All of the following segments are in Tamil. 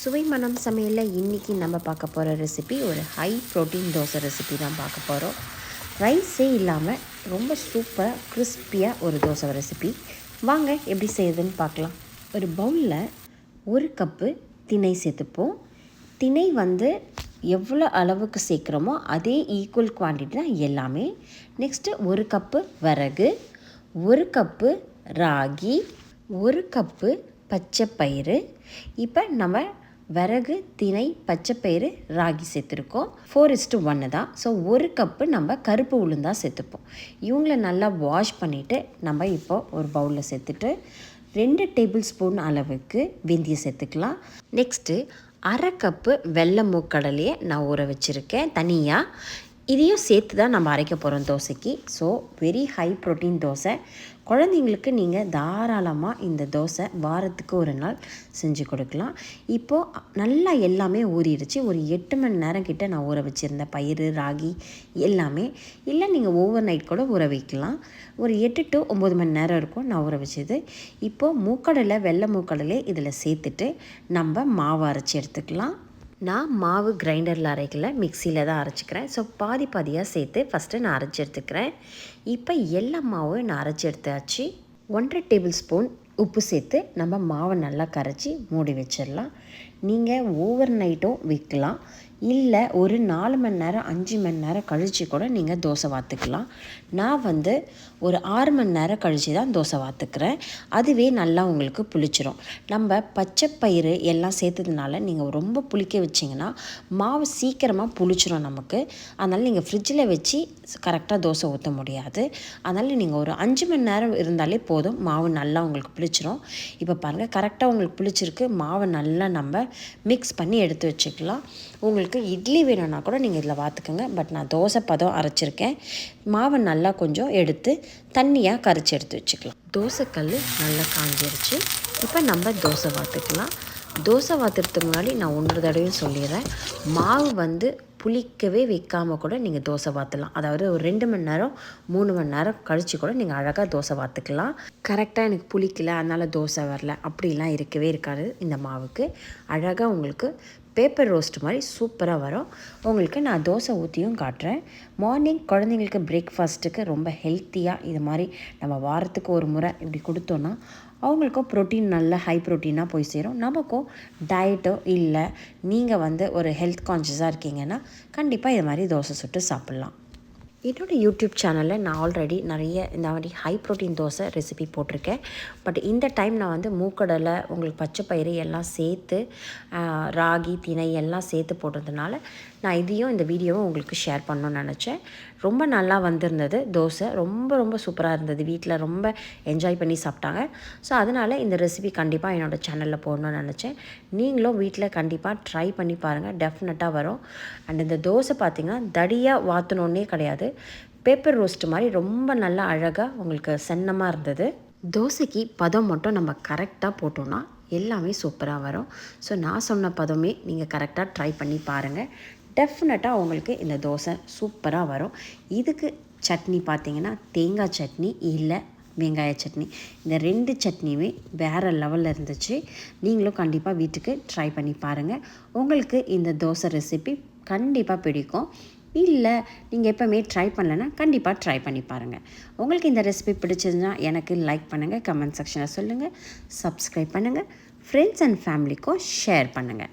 சுவை மனம் சமையலில் இன்றைக்கி நம்ம பார்க்க போகிற ரெசிபி ஒரு ஹை ப்ரோட்டீன் தோசை ரெசிபி தான் பார்க்க போகிறோம் ரைஸே இல்லாமல் ரொம்ப சூப்பராக கிறிஸ்பியாக ஒரு தோசை ரெசிபி வாங்க எப்படி செய்யுதுன்னு பார்க்கலாம். ஒரு பவுலில் ஒரு கப்பு திணை சேர்த்துப்போம். திணை வந்து எவ்வளோ அளவுக்கு சேர்க்குறோமோ அதே ஈக்குவல் குவான்டிட்டி தான் எல்லாமே. நெக்ஸ்ட்டு ஒரு கப்பு விறகு ஒரு கப்பு ராகி ஒரு கப்பு பச்சை பயிறு இப்போ நம்ம விறகு திணை பச்சைப்பயிறு ராகி சேர்த்துருக்கோம். ஃபோர் இஸ்டு ஒன்று தான். ஸோ ஒரு கப்பு நம்ம கருப்பு உளுந்தா சேர்த்துப்போம். இவங்கள நல்லா வாஷ் பண்ணிவிட்டு நம்ம இப்போ ஒரு பவுலில் சேர்த்துட்டு ரெண்டு டேபிள் ஸ்பூன் அளவுக்கு வெந்தயம் சேர்த்துக்கலாம். நெக்ஸ்ட்டு அரை கப்பு வெள்ளை மூக்கடலையை நான் ஊற வச்சுருக்கேன். தனியாக இதையும் சேர்த்து தான் நம்ம அரைக்க போகிறோம் தோசைக்கு. So very high protein dosa. குழந்தைங்களுக்கு நீங்கள் தாராளமாக இந்த தோசை வாரத்துக்கு ஒரு நாள் செஞ்சு கொடுக்கலாம். இப்போது நல்லா எல்லாமே ஊறிடுச்சு. ஒரு எட்டு மணி நேரம் கிட்டே நான் ஊற வச்சுருந்தேன் பயிறு ராகி எல்லாமே. இல்லை நீங்கள் ஓவர் நைட் கூட ஊற வைக்கலாம். ஒரு எட்டு டு ஒம்பது மணி நேரம் இருக்கும் நான் ஊற வச்சது. இப்போது மூக்கடலை வெள்ளை மூக்கடலை இதில் சேர்த்துட்டு நம்ம மாவு அரைச்சி எடுத்துக்கலாம். நான் மாவு கிரைண்டரில் அரைக்கல மிக்சியில் தான் அரைச்சிக்கிறேன். ஸோ பாதி பாதியாக சேர்த்து ஃபஸ்ட்டு நான் அரைச்சி எடுத்துக்கிறேன். இப்போ எல்லா மாவும் நான் அரைச்சி எடுத்தாச்சு. ஒன்றரை டேபிள் ஸ்பூன் உப்பு சேர்த்து நம்ம மாவை நல்லா கரைச்சி மூடி வச்சிடலாம். நீங்கள் ஓவர் நைட்டும் விற்கலாம். இல்லை ஒரு நாலு மணி நேரம் அஞ்சு மணி நேரம் கழித்து கூட நீங்கள் தோசை வாத்துக்கலாம். நான் வந்து ஒரு ஆறு மணி நேரம் கழித்து தான் தோசை வாத்துக்கிறேன். அதுவே நல்லா உங்களுக்கு புளிச்சிரும். நம்ம பச்சை பயிறு எல்லாம் சேர்த்ததுனால நீங்கள் ரொம்ப புளிக்க வச்சிங்கன்னா மாவு சீக்கிரமாக புளிச்சிரும் நமக்கு. அதனால் நீங்கள் ஃப்ரிட்ஜில் வச்சு கரெக்டாக தோசை ஊற்ற முடியாது. அதனால் நீங்கள் ஒரு அஞ்சு மணி நேரம் இருந்தாலே போதும் மாவு நல்லா உங்களுக்கு புளிச்சிரும். இப்போ பாருங்கள் கரெக்டாக உங்களுக்கு புளிச்சிருக்கு. மாவை நல்லா நம்ம மிக்ஸ் பண்ணி எடுத்து வச்சுக்கலாம். உங்களுக்கு இட்லி வேணும்னா கூட நீங்கள் இதில் பார்த்துக்கோங்க பட் நான் தோசை பதம் அரைச்சிருக்கேன். மாவை நல்லா கொஞ்சம் எடுத்து தண்ணியாக கரைச்சி எடுத்து வச்சுக்கலாம். தோசைக்கல் நல்லா காஞ்சிருச்சு. இப்போ நம்ம தோசை வாத்துக்கலாம். தோசை வாத்துறதுக்கு முன்னாடி நான் ஒன்றரை தடவையும் சொல்லிடுறேன். மாவு வந்து புளிக்கவே வைக்காமல் கூட நீங்கள் தோசை வாற்றலாம் அதாவது ஒரு ரெண்டு மணி நேரம் மூணு மணி நேரம் கழித்து கூட நீங்கள் அழகாக தோசை வாத்துக்கலாம். கரெக்டாக எனக்கு புளிக்கல அதனால் தோசை வரல. அப்படிலாம் இருக்கவே இருக்காது இந்த மாவுக்கு. அழகாக உங்களுக்கு பேப்பர் ரோஸ்ட் மாதிரி சூப்பராக வரும். உங்களுக்கு நான் தோசை ஊற்றியும் காட்டுறேன். மார்னிங் குழந்தைங்களுக்கு பிரேக்ஃபாஸ்ட்டுக்கு ரொம்ப ஹெல்த்தியாக இது மாதிரி நம்ம வாரத்துக்கு ஒரு முறை இப்படி கொடுத்தோன்னா அவங்களுக்கும் ப்ரோட்டீன் நல்ல ஹை ப்ரோட்டீனாக போய் சேரும். நமக்கும் டயட்டோ இல்லை நீங்கள் வந்து ஒரு ஹெல்த் கான்ஷியஸாக இருக்கீங்கன்னா கண்டிப்பாக இது மாதிரி தோசை சுட்டு சாப்பிட்லாம். என்னோடய யூடியூப் சேனலில் நான் ஆல்ரெடி நிறைய இந்த மாதிரி ஹை ப்ரோட்டீன் தோசை ரெசிபி போட்டிருக்கேன். பட் இந்த டைம் நான் வந்து மூக்கடலை உங்களுக்கு பச்சை பயிறு எல்லாம் சேர்த்து ராகி திணை எல்லாம் சேர்த்து போட்டதுனால நான் இதையும் இந்த வீடியோவும் உங்களுக்கு ஷேர் பண்ணணும்னு நினச்சேன். ரொம்ப நல்லா வந்திருந்தது. தோசை ரொம்ப ரொம்ப சூப்பராக இருந்தது. வீட்டில் ரொம்ப என்ஜாய் பண்ணி சாப்பிட்டாங்க. ஸோ அதனால் இந்த ரெசிபி கண்டிப்பாக என்னோடய சேனலில் போடணும்னு நினச்சேன். நீங்களும் வீட்டில் கண்டிப்பாக ட்ரை பண்ணி பாருங்கள் டெஃபினட்டாக வரும். அண்ட் இந்த தோசை பார்த்திங்கன்னா தடியாக வாத்தணுன்னே கிடையாது. பேப்பர் ரோஸ்ட் மாதிரி ரொம்ப நல்லா அழகாக உங்களுக்கு சென்னமாக இருந்தது. தோசைக்கு பதம் மட்டும் நம்ம கரெக்டாக போட்டோன்னா எல்லாமே சூப்பராக வரும். ஸோ நான் சொன்ன பதமே நீங்கள் கரெக்டாக ட்ரை பண்ணி பாருங்கள் டெஃபினட்டாக உங்களுக்கு இந்த தோசை சூப்பராக வரும். இதுக்கு சட்னி பார்த்தீங்கன்னா தேங்காய் சட்னி இல்லை வெங்காய சட்னி. இந்த ரெண்டு சட்னியுமே வேறு லெவலில் இருந்துச்சு. நீங்களும் கண்டிப்பாக வீட்டுக்கு ட்ரை பண்ணி பாருங்கள் உங்களுக்கு இந்த தோசை ரெசிபி கண்டிப்பாக பிடிக்கும். இல்லை நீங்கள் எப்போவுமே ட்ரை பண்ணலைன்னா கண்டிப்பாக ட்ரை பண்ணி பாருங்கள் உங்களுக்கு இந்த ரெசிபி பிடிச்சிருந்தா எனக்கு லைக் பண்ணுங்கள் கமெண்ட் செக்ஷனில் சொல்லுங்கள் சப்ஸ்கிரைப் பண்ணுங்கள் ஃப்ரெண்ட்ஸ் அண்ட் ஃபேமிலிக்கும் ஷேர் பண்ணுங்கள்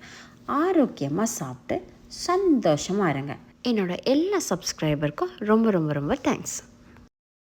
ஆரோக்கியமாக சாப்பிட்டு சந்தோஷமாக இருங்க. என்னோடய எல்லா சப்ஸ்கிரைபருக்கும் ரொம்ப ரொம்ப ரொம்ப தேங்க்ஸ்